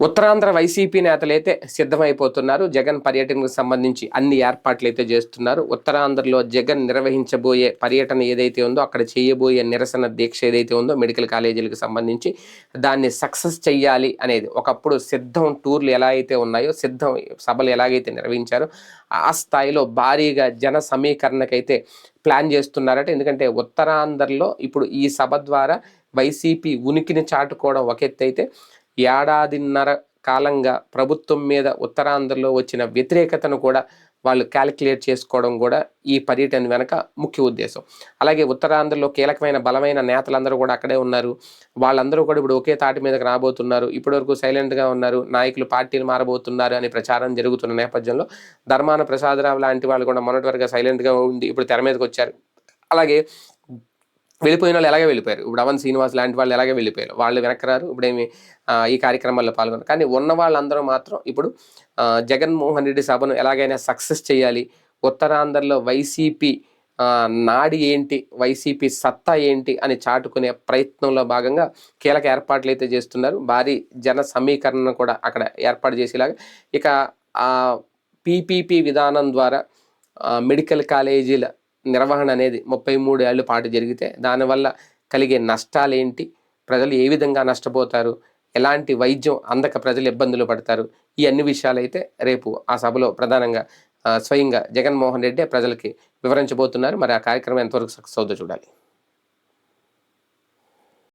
Uttarandhra YCP నేతలైతే సిద్ధమైపోతున్నారు. జగన్ పర్యటనకు సంబంధించి అన్ని ఏర్పాట్లు అయితే చేస్తున్నారు. ఉత్తరాంధ్రలో జగన్ నిర్వహించబోయే పర్యటన ఏదైతే ఉందో అక్కడ చేయబోయే నిరసన దీక్ష ఏదైతే ఉందో మెడికల్ కాలేజీలకు సంబంధించి దాన్ని సక్సెస్ చెయ్యాలి అనేది ఒకప్పుడు సిద్ధం టూర్లు ఎలా అయితే ఉన్నాయో సిద్ధం సభలు ఎలాగైతే నిర్వహించారో ఆ స్థాయిలో భారీగా జన సమీకరణకైతే ప్లాన్ చేస్తున్నారట. ఎందుకంటే ఉత్తరాంధ్రలో ఇప్పుడు ఈ సభ ద్వారా వైసీపీ ఉనికిని చాటుకోవడం ఒక ఎత్తు అయితే ఏడాదిన్నర కాలంగా ప్రభుత్వం మీద ఉత్తరాంధ్రలో వచ్చిన వ్యతిరేకతను కూడా వాళ్ళు క్యాలిక్యులేట్ చేసుకోవడం కూడా ఈ పర్యటన వెనక ముఖ్య ఉద్దేశం. అలాగే ఉత్తరాంధ్రలో కీలకమైన బలమైన నేతలందరూ కూడా అక్కడే ఉన్నారు. వాళ్ళందరూ కూడా ఇప్పుడు ఒకే తాటి మీదకి రాబోతున్నారు. ఇప్పటివరకు సైలెంట్గా ఉన్నారు. నాయకులు పార్టీలు మారబోతున్నారు అనే ప్రచారం జరుగుతున్న నేపథ్యంలో ధర్మాన ప్రసాదరావు లాంటి వాళ్ళు కూడా మొన్నటి వరకు సైలెంట్గా ఉండి ఇప్పుడు తెర మీదకి వచ్చారు. అలాగే వెళ్ళిపోయిన వాళ్ళు ఎలాగే వెళ్ళిపోయారు? ఇప్పుడు అవన్ శ్రీనివాస్ లాంటి వాళ్ళు ఎలాగే వెళ్ళిపోయారు? వాళ్ళు వెనక్కి ఇప్పుడేమి ఈ కార్యక్రమాల్లో పాల్గొన్నారు. కానీ ఉన్న వాళ్ళందరూ మాత్రం ఇప్పుడు జగన్మోహన్ రెడ్డి సభను ఎలాగైనా సక్సెస్ చేయాలి. ఉత్తరాంధ్రలో వైసీపీ నాడి ఏంటి వైసీపీ సత్తా ఏంటి అని చాటుకునే ప్రయత్నంలో భాగంగా కీలక ఏర్పాట్లు అయితే చేస్తున్నారు. భారీ జన సమీకరణను కూడా అక్కడ ఏర్పాటు చేసేలాగా. ఇక పీపీపీ విధానం ద్వారా మెడికల్ కాలేజీల నిర్వహణ అనేది ముప్పై మూడు ఏళ్ళ పాటు జరిగితే దానివల్ల కలిగే నష్టాలు ఏంటి ప్రజలు ఏ విధంగా నష్టపోతారు? ఎలాంటి వైద్యం అందక ప్రజలు ఇబ్బందులు పడతారు? ఈ అన్ని విషయాలు అయితే రేపు ఆ సభలో ప్రధానంగా స్వయంగా జగన్మోహన్ రెడ్డి ప్రజలకి వివరించబోతున్నారు. మరి ఆ కార్యక్రమం ఎంతవరకు సక్సెస్ అవుతుందో చూడాలి.